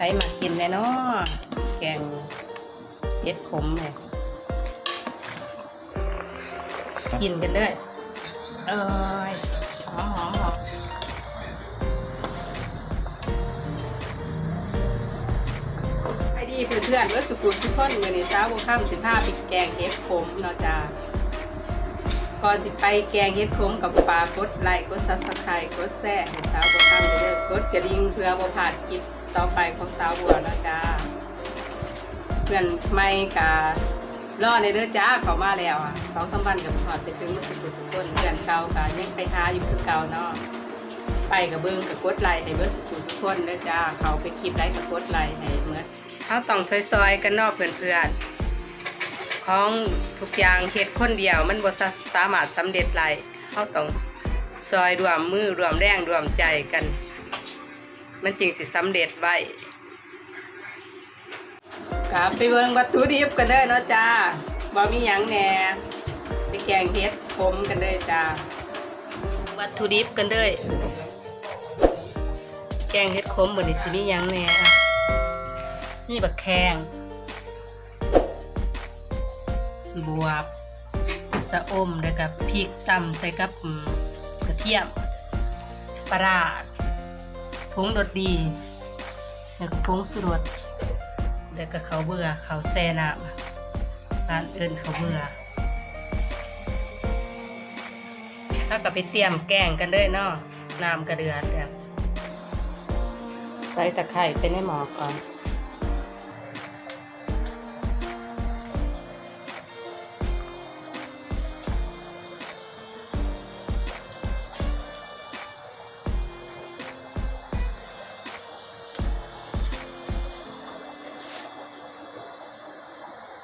ใครมากินแน่นาะแกงเห็ดขมเนี่ยกินกันด้วยเอ้ยหอมหอมหอมไปดีเพื่อนๆว่าสุกุลทุกคนมือนี้เช้าบุค่ำสิบห้าปิดแกงเห็ดขมเนาะจ้าก่อนสิไปแกงเห็ดขมกับปลากดไลค์กดซับสไครต์กดแซ่ให้สาวบุค่ำเด้อกดกระดิ่งเพื่อบ่พลาดคลิป ต่อไปของสาวบัวนาะจ้าเพื่อนไม่กะรอในเด้อจ้าเขามาแล้วอะสองสามวันกับหอดไปถึงมือสุดทุกคนเพื่อนเก่ากะยังไปท้าอยู่คือเก่าเนาะไปกับเบิ้งกับกดไลค์ให้เบิ้งสุดทุกคนเด้อจ้าเขาไปคลิปไลค์กับกดไลค์ให้เมื่อเขาต้องซอยๆกันนอกเพื่อนๆของทุกอย่างเฮ็ดคนเดียว มันบ่สาสามารถสำเร็จไรเขาต้องซอยรวมมือรวมแรงรวมใจกัน มันจึงสิสำเร็จไว้ครับไปเบิ่งวัตถุดิบกันเด้อเนาะจ้าว่ามีหยังแหน่ไปแกงเห็ดขมกันเด้อจ้าวัตถุดิบกันเด้อแกงเห็ดขมบนนี้สิมีหยังแหน่นี่บักแข้งบวบสะอมแล้วกับพริกตำใส่กับกระเทียมปลาร้าผ งรสดีแล้วก็ผงสุรสแล้วก็เขาเบื่อเขาแซ่น้ำร้านเอินเขาเบื่อถ้าก็ไปเตรียมแกงกันเลยเนาะน้ำกระเดือดใส่ตะไคร้ไปในหม้อก่อน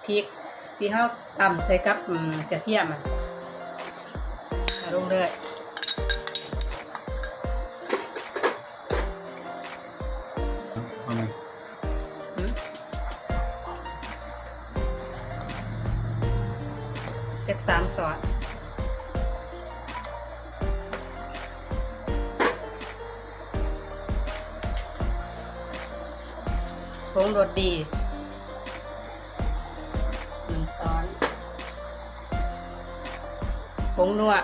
พริกที่เขาตำใส่กับอืมกระเทียมอะเอาลงเลยทำไมหืมจากสามซอสผงรสดี งนัว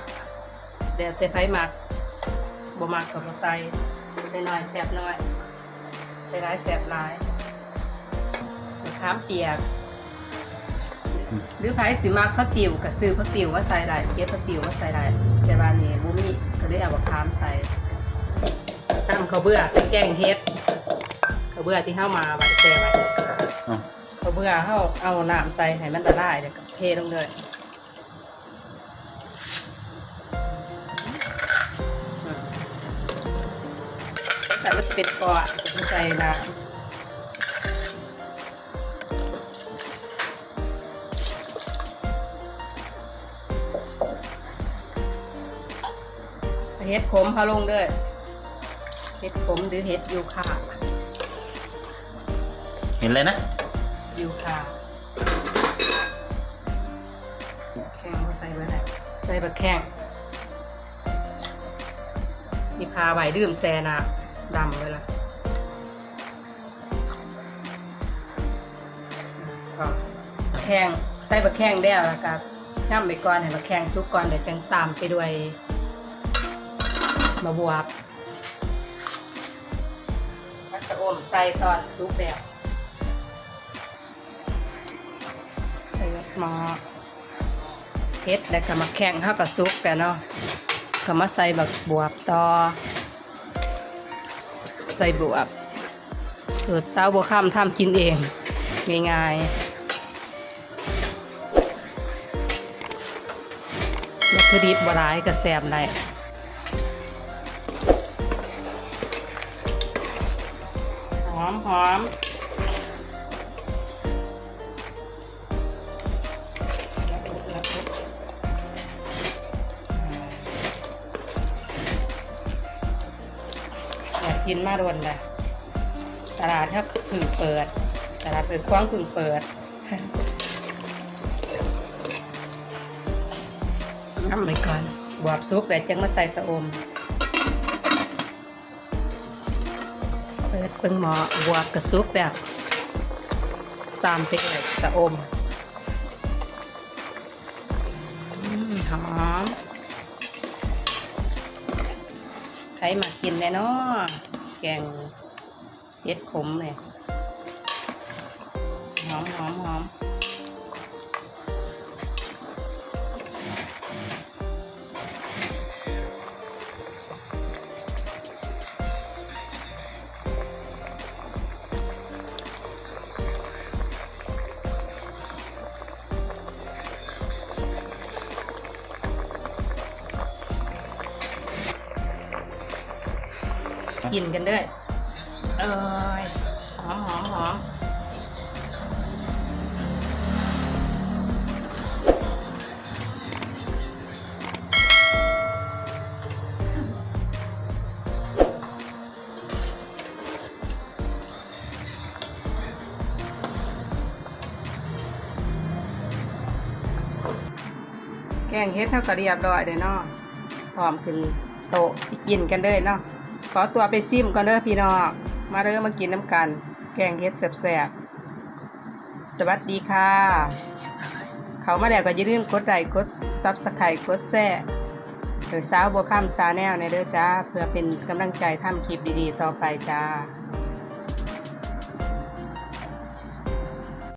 เดี๋ยวแต่ไฟหมักบ่มักกับบ่ใส่ใส่น้อยแซ่บน้อยใส่ร้ายแสบร้ายมะขามเปียก หรือไผสิมากข้าวติ๋วกับซื้อข้าวติ๋วว่าใส่ได้เก็บข้าวติ๋วว่าใส่ได้แต่ว่านี่บุมีก็เลยเอามะขามใส่ตำข้าวเบื่อใส่แกงเฮ็ดข้าวเบื่อที่เข้ามาไว้แช่ไว้อะข้าวเบื่อเข้าเอาน้ำใส่ให้มันละลายแล้วก็เทลงเลย ส่มันจะเป็นก้อนก็ใส่น้ำเห็ดขมพาลงด้วยเห็ดขมหรือเห็ดยูคาเห็นเลยนะยูคาแข้งเขาใส่ไว้ไหนใส่บะแข้งมีคาใบดื่มแซนะ ดำเลยล่ะก็แข้งใส่บะแข้งได้แล้วกับย่ำไปก่อนให้บะแข้งซุกก่อนเดี๋ยวจังตามไปด้วยมาบวบชักสะอมใส่ตอนซุปแล้วใส่หมาเฮ็ดแล้วก็มาแข่งเข้ากับซุปกันเนาะก็มาใส่บักบวบต่อ ใส่บวบสูตรสาวบัวข้ามทำกินเอง ง่ายๆวัตถุดิบบร้ายกระแซมได้หอมหอม อยากกินมาโดนเลยตลาดถ้าเพึ่งเปิด ตลาดเปิดกว้างเพึ่งเปิดน้ำไปก่อนบวบซุกแต่จังมาใส่สะอม เปิดเปิงหมอบวกกระซุกแบบตามไปเลยสะอมอืมหอม ครมากินแน่นอแกงเห็ดขมเลยหอมหอมหอม กินกันด้วย เอ้ยหอมหอมหอมแกงเฮ็ดเท่ากับเรียบร้อยเลยเนาะพร้อมขึ้นโต๊ะไปกินกันเลยเนาะ ขอตัวไปซิมก่อนเด้อพี่น้องมาเด้อมากินน้ำกัน แกงเฮ็ดแสบๆ สวัสดีค่ะ เขามาแล้วก็อย่าลืมกดไลค์กดซับสไครต์กดแซ่โดยสาวบัวข้ามซาแนลในเด้อจ้า เพื่อเป็นกำลังใจทำคลิปดีๆ ต่อไปจ้า